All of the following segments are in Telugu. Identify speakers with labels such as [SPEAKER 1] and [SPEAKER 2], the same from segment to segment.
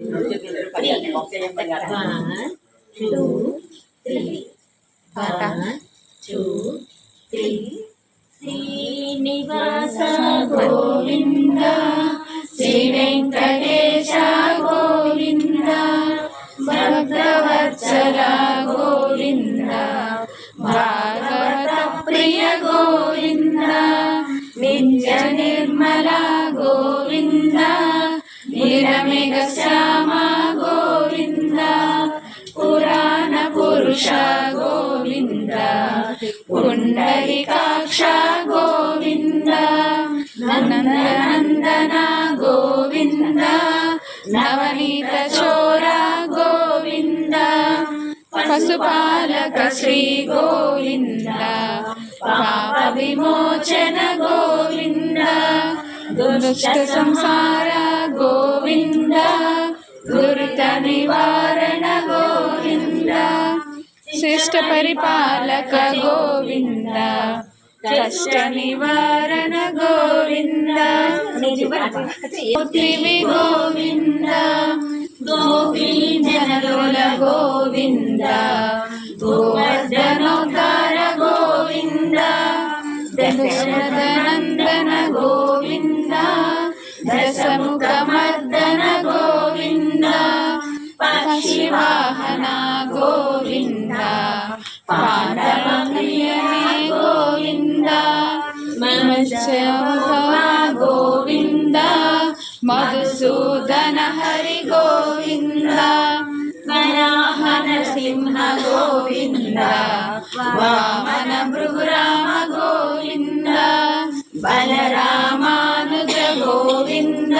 [SPEAKER 1] One, two, three. One, two, three. Srinivasa Govinda Shri Venkatesha Govinda Bhaktavatsala Govinda భాగవత ప్రియ గోవింద నిత్య నిర్మ నిరమిగ శ్యామ గోవింద పురాణ పురుష గోవింద పుండరికాక్ష గోవింద నందనందన గోవింద నవనీత చోర గోవింద పశుపాలక శ్రీ గోవింద పాప విమోచన గోవింద దురిత నివారణ గోవింద. శిష్ట పరిపాలక గోవింద కష్ట నివారణ గోవింద. పృథివి గోవింద గోపీజనలోల గోవింద. గోవర్ధనోద్ధార గోవింద దశరథనందన గోవింద. దశముఖమ పక్షివాహన గోవింద పాండవప్రియనే గోవింద మత్స్యముఖ గోవింద మధుసూదన హరి గోవింద వరాహన సింహ గోవింద వామన భృగురామ గోవింద బలరామానుజ గోవింద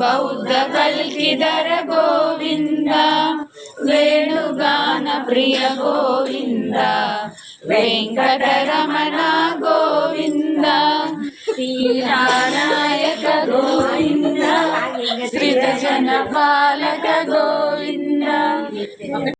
[SPEAKER 1] బౌద్ధ కల్కిదర గోవింద వేణుగాన ప్రియ గోవింద వెంకటరమణ గోవింద శ్రీనారాయక గోవింద శ్రీజన పాలక గోవింద.